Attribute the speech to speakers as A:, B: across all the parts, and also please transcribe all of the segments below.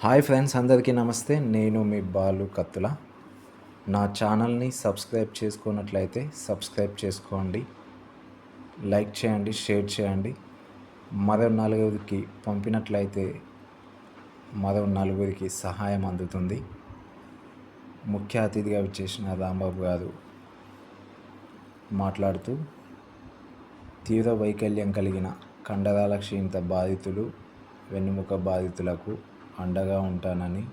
A: Hi friends అందరికీ నమస్తే. నేను మీ బాలు కత్తుల. నా ఛానల్ని సబ్స్క్రైబ్ చేసుకున్నట్లయితే సబ్స్క్రైబ్ చేసుకోండి లైక్ చేయండి షేర్ చేయండి. మరో నలుగురికి పంపినట్లయితే మరో నలుగురికి సహాయం అందుతుంది. ముఖ్య అతిథిగా వచ్చేసిన రాంబాబు గారు మాట్లాడుతూ తీవ్ర వైకల్యం కలిగిన కండరాల క్షీణత బాధితులు వెన్నుముక బాధితులకు అండగా ఉంటానని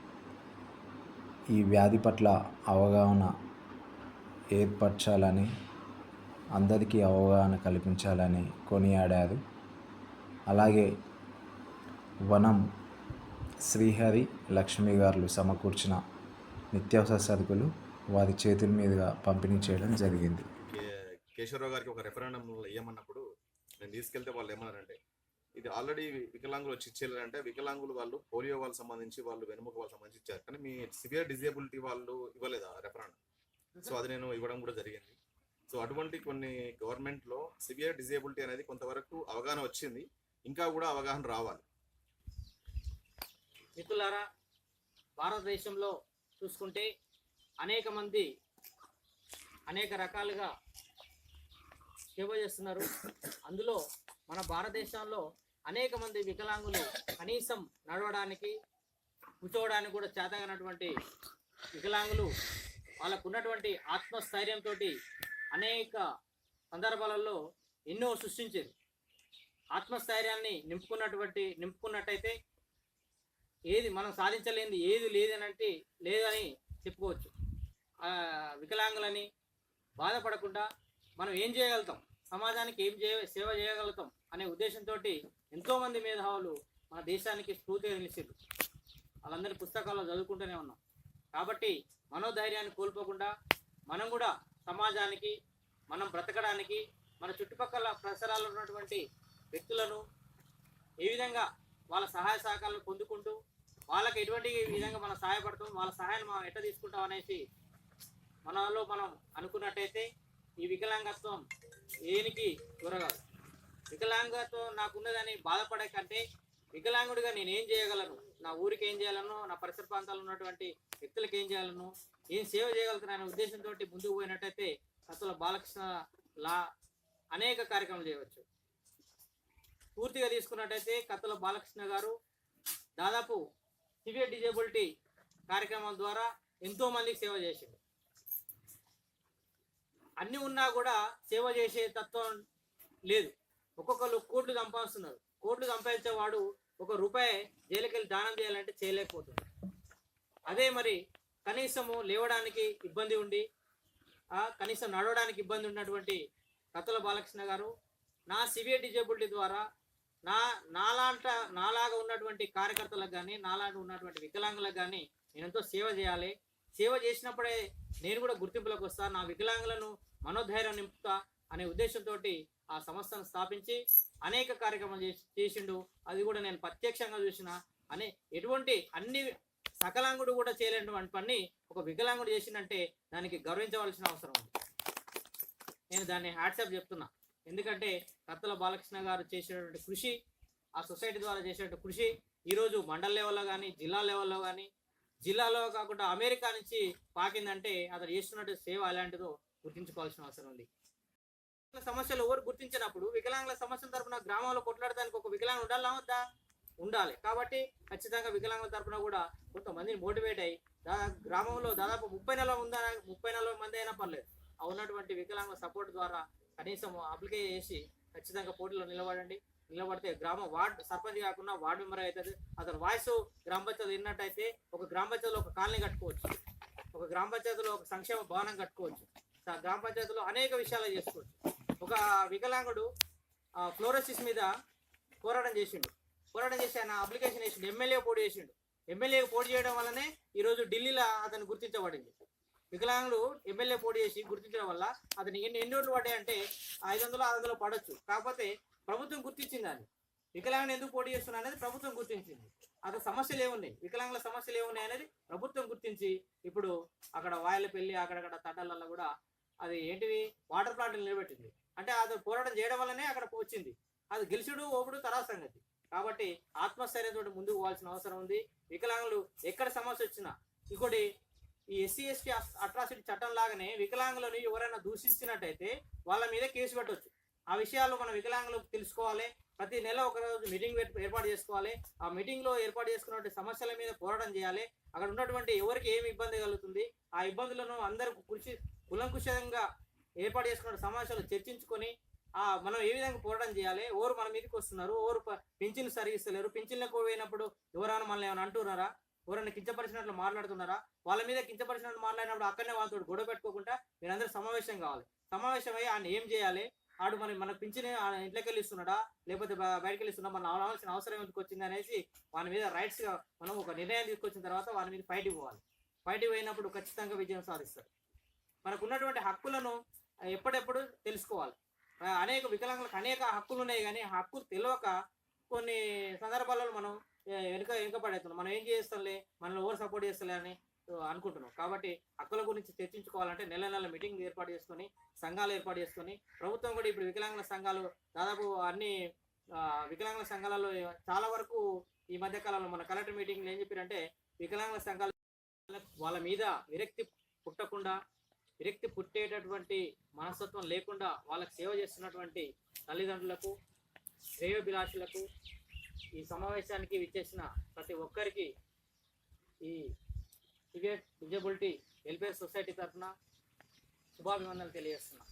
A: ఈ వ్యాధి పట్ల అవగాహన ఏర్పరచాలని అందరికీ అవగాహన కల్పించాలని కొనియాడారు. అలాగే వనం శ్రీహరి లక్ష్మి గారు సమకూర్చిన నిత్యావసర సరుకులు వారి చేతుల మీదుగా పంపిణీ చేయడం జరిగింది.
B: కే- కేశవరావు గారికి ఒక రెఫరెండం ఇవ్వమన్నప్పుడు నేను తీసుకెళ్తే వాళ్ళు ఏమన్నారంటే ఇది ఆల్రెడీ వికలాంగులు వచ్చి ఇచ్చేయాలంటే వికలాంగులు వాళ్ళు పోలియో వాళ్ళకి సంబంధించి వాళ్ళు వెనుముక వాళ్ళకి సంబంధించి ఇచ్చారు. కానీ మీ సివియర్ డిజేబిలిటీ వాళ్ళు ఇవ్వలేదా రెఫరెండం సో అది నేను ఇవ్వడం కూడా జరిగింది. సో అటువంటి కొన్ని గవర్నమెంట్లో సివియర్ డిజేబిలిటీ అనేది కొంతవరకు అవగాహన వచ్చింది. ఇంకా కూడా అవగాహన రావాలి.
C: మిత్రులారా భారతదేశంలో చూసుకుంటే అనేక మంది అనేక రకాలుగా సేవ చేస్తున్నారు. అందులో మన భారతదేశంలో అనేక మంది వికలాంగులు కనీసం నడవడానికి కూర్చోవడానికి కూడా చేతగానటువంటి వికలాంగులు వాళ్ళకు ఉన్నటువంటి ఆత్మస్థైర్యంతో అనేక సందర్భాలలో ఎన్నో సృష్టించారు. ఆత్మస్థైర్యాన్ని నింపుకున్నటువంటి నింపుకున్నట్టయితే ఏది మనం సాధించలేనిది ఏది లేదనంటే లేదని చెప్పుకోవచ్చు. వికలాంగులని బాధపడకుండా మనం ఏం చేయగలుగుతాం? సమాజానికి ఏం చేయ సేవ చేయగలుగుతాం అనే ఉద్దేశంతో ఎంతోమంది మేధావులు మన దేశానికి స్ఫూర్తిగా నిలిచారు వాళ్ళందరి పుస్తకాల్లో చదువుకుంటూనే ఉన్నాం. కాబట్టి మనోధైర్యాన్ని కోల్పోకుండా మనం కూడా సమాజానికి మనం బ్రతకడానికి మన చుట్టుపక్కల పరిసరాల్లో ఉన్నటువంటి వ్యక్తులను ఏ విధంగా వాళ్ళ సహాయ సహకారాలు పొందుకుంటూ వాళ్ళకి ఎటువంటి విధంగా మనం సహాయపడతాం వాళ్ళ సహాయాన్ని మనం ఎట్లా తీసుకుంటాం అనేసి మనలో మనం అనుకున్నట్టయితే ఈ వికలాంగత్వం ఏనికి దొరకదు. వికలాంగతో నాకున్నదని బాధపడే కంటే వికలాంగుడిగా నేను ఏం చేయగలను? నా ఊరికి ఏం చేయాలను? నా పరిసర ప్రాంతాల్లో ఉన్నటువంటి వ్యక్తులకు ఏం చేయాలను? ఏం సేవ చేయగలుగుతాను అనే ఉద్దేశంతో ముందుకు పోయినట్టయితే సత్తుల బాలకృష్ణ లా అనేక కార్యక్రమాలు చేయవచ్చు. పూర్తిగా తీసుకున్నట్టయితే కత్తుల బాలకృష్ణ గారు దాదాపు సివియర్ డిజేబిలిటీ కార్యక్రమాల ద్వారా ఎంతోమందికి సేవ చేసింది అన్ని ఉన్నా కూడా సేవ చేసే తత్వం లేదు. ఒక్కొక్కరు కోట్లు సంపాదిస్తున్నారు. కోట్లు సంపాదించేవాడు ఒక రూపాయి జైలుకెళ్ళి దానం చేయాలంటే చేయలేకపోతుంది అదే మరి కనీసము లేవడానికి ఇబ్బంది ఉండి ఆ, కనీసం నడవడానికి ఇబ్బంది ఉన్నటువంటి కత్తుల బాలకృష్ణ గారు నా సివియర్ డిజేబిలిటీ ద్వారా నా నాలాంట నాలాగా ఉన్నటువంటి కార్యకర్తలకు కానీ నాలాంటి ఉన్నటువంటి వికలాంగులకు కానీ నేను ఎంతో సేవ చేయాలి. సేవ చేసినప్పుడే నేను కూడా గుర్తింపులోకి వస్తా నా వికలాంగులను మనోధైర్యం నింపుతా అనే ఉద్దేశంతో ఆ సంస్థను స్థాపించి అనేక కార్యక్రమాలు చేసి చేసిండు. అది కూడా నేను ప్రత్యక్షంగా చూసిన. అనే ఎటువంటి అన్ని సకలాంగుడు కూడా చేయలేనటువంటి పని ఒక వికలాంగుడు చేసిందంటే దానికి గౌరవించవలసిన అవసరం ఉంది. నేను దాన్ని హ్యాట్సాప్ చెప్తున్నా. ఎందుకంటే కత్తల బాలకృష్ణ గారు చేసినటువంటి కృషి ఆ సొసైటీ ద్వారా చేసినటువంటి కృషి ఈరోజు మండల లెవెల్లో కానీ జిల్లా లెవెల్లో కానీ జిల్లాలో కాకుండా అమెరికా నుంచి పాకిందంటే అతను చేస్తున్నట్టు సేవ అలాంటిదో గుర్తించుకోవాల్సిన అవసరం ఉంది. సమస్యలు ఎవరు గుర్తించినప్పుడు వికలాంగుల సమస్యల తరపున గ్రామంలో కొట్లాడడానికి ఒక వికలాంగులు ఉండాలా వద్దా? ఉండాలి. కాబట్టి ఖచ్చితంగా వికలాంగుల తరపున కూడా కొంతమందిని మోటివేట్ అయ్యి దాదాపు గ్రామంలో దాదాపు ముప్పై నెలల ఉందా ముప్పై నలభై మంది అయినా పర్లేదు. ఆ ఉన్నటువంటి వికలాంగుల సపోర్ట్ ద్వారా కనీసం అప్లికేషన్ చేసి ఖచ్చితంగా పోటీలో నిలబడండి. నిలబడితే గ్రామ వార్డ్ సర్పంచ్ కాకుండా వార్డు మెంబర్ అవుతుంది. అతని వాయిస్ గ్రామ పంచాయతీ విన్నట్టయితే ఒక గ్రామ పంచాయతీలో ఒక కాలనీ కట్టుకోవచ్చు. ఒక గ్రామ పంచాయతీలో ఒక సంక్షేమ భవనం కట్టుకోవచ్చు. గ్రామ పంచాయతీలో అనేక విషయాలు చేసుకోవచ్చు. ఒక వికలాంగుడు ఫ్లోరోసిస్ మీద పోరాటం చేసిండు. పోరాటం చేసి ఆయన అప్లికేషన్ వేసిండు. ఎమ్మెల్యే పోటీ చేసిండు. ఎమ్మెల్యేకి పోటీ చేయడం వల్లనే ఈరోజు ఢిల్లీలో అతను గుర్తించబడింది. వికలాంగుడు ఎమ్మెల్యే పోటీ చేసి గుర్తించడం వల్ల అతనికి ఎన్ని ఎన్ని ఓట్లు పడ్డాయంటే ఐదు వందలు ఆరు వందలు పడవచ్చు కాకపోతే ప్రభుత్వం గుర్తించింది అది. వికలాంగులు ఎందుకు పోటీ చేస్తున్నా అనేది ప్రభుత్వం గుర్తించింది. అక్కడ సమస్యలు ఏమున్నాయి? వికలాంగుల సమస్యలు ఏమున్నాయి అనేది ప్రభుత్వం గుర్తించి ఇప్పుడు అక్కడ వాయిల పెళ్ళి అక్కడక్కడ తడ్డలలో కూడా అది ఏంటివి వాటర్ ప్లాంట్లు నిలబెట్టింది. అంటే అది పోరాటం చేయడం వల్లనే అక్కడ వచ్చింది. అది గెలిచుడు ఓపుడు తరా సంగతి. కాబట్టి ఆత్మస్థైర్యంతో ముందుకు పోవాల్సిన అవసరం ఉంది. వికలాంగులు ఎక్కడ సమస్య వచ్చినా ఇంకోటి ఈ ఎస్సీ ఎస్టీ అట్రాసిటీ చట్టం లాగానే వికలాంగులను ఎవరైనా దూషించినట్టయితే వాళ్ళ మీద కేసు పెట్టవచ్చు ఆ విషయాలు మన వికలాంగులు తెలుసుకోవాలి. ప్రతి నెల ఒక రోజు మీటింగ్ ఏర్పాటు చేసుకోవాలి. ఆ మీటింగ్లో ఏర్పాటు చేసుకున్నటువంటి సమస్యల మీద పోరాటం చేయాలి. అక్కడ ఉన్నటువంటి ఎవరికి ఏమి ఇబ్బంది కలుగుతుంది ఆ ఇబ్బందులను అందరూ కృషి కులంకుశంగా ఏర్పాటు చేసుకున్న సమస్యలు చర్చించుకొని ఆ మనం ఏ విధంగా పోరాటం చేయాలి? ఎవరు మన మీదకి వస్తున్నారు? ఎవరు ప- పింఛన్లు సరిగిస్తలేరు? పింఛన్లకు పోయినప్పుడు ఎవరైనా మనల్ని ఏమైనా అంటున్నారా? ఎవరైనా కించపరిచినట్లు మాట్లాడుతున్నారా? వాళ్ళ మీద కించపరిచినట్లు మాట్లాడినప్పుడు అక్కడనే వాళ్ళతో గొడవ పెట్టుకోకుండా మీరందరూ సమావేశం కావాలి. సమావేశమై ఆయన ఏం చేయాలి? ఆడు మనం మన పింఛన్ ఇంట్లోకి వెళ్ళి ఇస్తున్నాడా లేకపోతే బయటకు వెళ్ళి ఇస్తున్నా మనం రావాల్సిన అవసరం ఎందుకు వచ్చింది అనేసి వాని మీద రైట్స్గా మనం ఒక నిర్ణయం తీసుకొచ్చిన తర్వాత వాని మీద ఫైట్ పోవాలి. ఫైట్ పోయినప్పుడు ఖచ్చితంగా విజయం సాధిస్తారు. మనకు ఉన్నటువంటి హక్కులను ఎప్పుడెప్పుడు తెలుసుకోవాలి. అనేక వికలాంగులకు అనేక హక్కులు ఉన్నాయి కానీ ఆ హక్కులు తెలియక కొన్ని సందర్భాలలో మనం వెనుక వెనుకబడేస్తున్నాం మనం ఏం చేస్తాంలే? మనల్ని ఓవర్ సపోర్ట్ చేస్తలే అని అనుకుంటున్నాం. కాబట్టి హక్కుల గురించి చర్చించుకోవాలంటే నెల నెల మీటింగ్ ఏర్పాటు చేసుకొని సంఘాలు ఏర్పాటు చేసుకొని ప్రభుత్వం కూడా ఇప్పుడు వికలాంగుల సంఘాలు దాదాపు అన్ని వికలాంగుల సంఘాలలో చాలా వరకు ఈ మధ్య కాలంలో మన కలెక్టర్ మీటింగ్లు ఏం చెప్పారంటే వికలాంగుల సంఘాలు వాళ్ళ మీద విరక్తి పుట్టకుండా విరక్తి పుట్టేటటువంటి మనస్తత్వం లేకుండా వాళ్ళకి సేవ చేస్తున్నటువంటి తల్లిదండ్రులకు శ్రేయోభిలాషులకు ఈ సమావేశానికి విచ్చేసిన ప్రతి ఒక్కరికి ఈ సివియర్ డిజబిలిటీ వెల్ఫేర్ సొసైటీ తరఫున శుభాభివందనలు తెలియజేస్తున్నా.